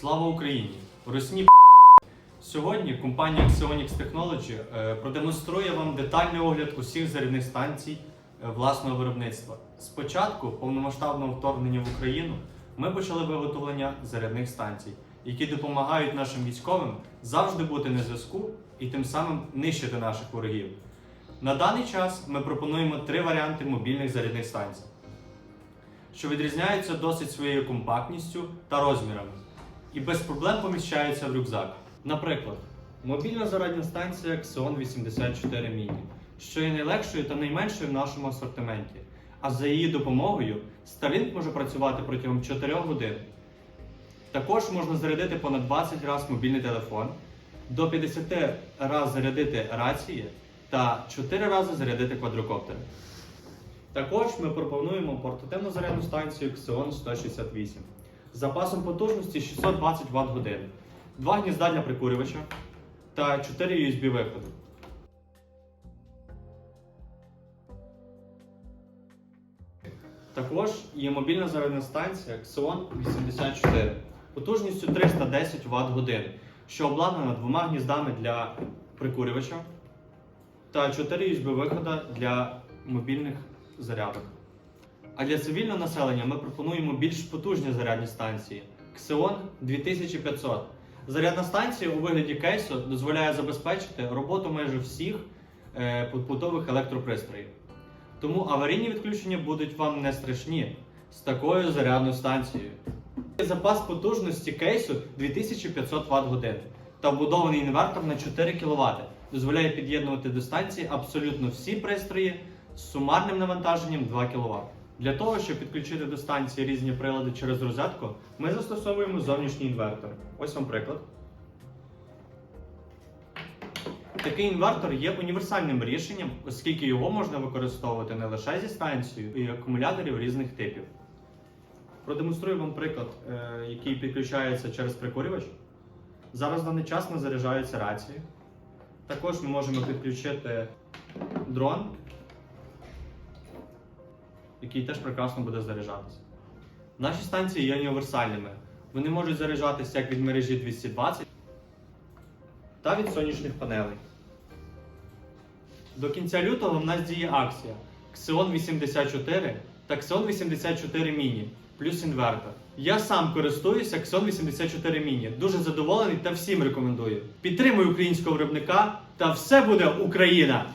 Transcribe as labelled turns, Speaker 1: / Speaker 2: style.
Speaker 1: Слава Україні! Русні Сьогодні компанія Xionix Technology е, продемонструє вам детальний огляд усіх зарядних станцій е, власного виробництва. Спочатку повномасштабного вторгнення в Україну ми почали виготовлення зарядних станцій, які допомагають нашим військовим завжди бути на зв'язку і тим самим нищити наших ворогів. На даний час ми пропонуємо три варіанти мобільних зарядних станцій, що відрізняються досить своєю компактністю та розмірами і без проблем поміщаються в рюкзак. Наприклад, мобільна зарядна станція Xeon 84 Mini, що є найлегшою та найменшою в нашому асортименті. А за її допомогою Starlink може працювати протягом 4 годин. Також можна зарядити понад 20 разів мобільний телефон, до 50 разів зарядити рації та 4 рази зарядити квадрокоптери. Також ми пропонуємо портативну зарядну станцію Xeon 168 запасом потужності 620 Вт годин, два гнізда для прикурювача та 4 USB виходи. Також є мобільна зарядна станція Xeon 84 потужністю 310 Вт годин, що обладнана двома гніздами для прикурювача та 4 USB виходи для мобільних зарядок. А для цивільного населення ми пропонуємо більш потужні зарядні станції Xeon 2500. Зарядна станція у вигляді кейсу дозволяє забезпечити роботу майже всіх е, побутових електропристроїв. Тому аварійні відключення будуть вам не страшні з такою зарядною станцією. Запас потужності кейсу 2500 Вт годин та вбудований інвертор на 4 кВт дозволяє під'єднувати до станції абсолютно всі пристрої з сумарним навантаженням 2 кВт. Для того, щоб підключити до станції різні прилади через розетку, ми застосовуємо зовнішній інвертор. Ось вам приклад. Такий інвертор є універсальним рішенням, оскільки його можна використовувати не лише зі станцією і акумуляторів різних типів. Продемонструю вам приклад, е, який підключається через прикурювач. Зараз в даний заряджаються рації. Також ми можемо підключити дрон, який теж прекрасно буде заряджатися. Наші станції є універсальними. Вони можуть заряджатися як від мережі 220 та від сонячних панелей. До кінця лютого в нас діє акція Xeon 84 та Xeon 84 Mini плюс інвертор. Я сам користуюся Xeon 84 Mini. Дуже задоволений та всім рекомендую. Підтримуй українського виробника та все буде Україна!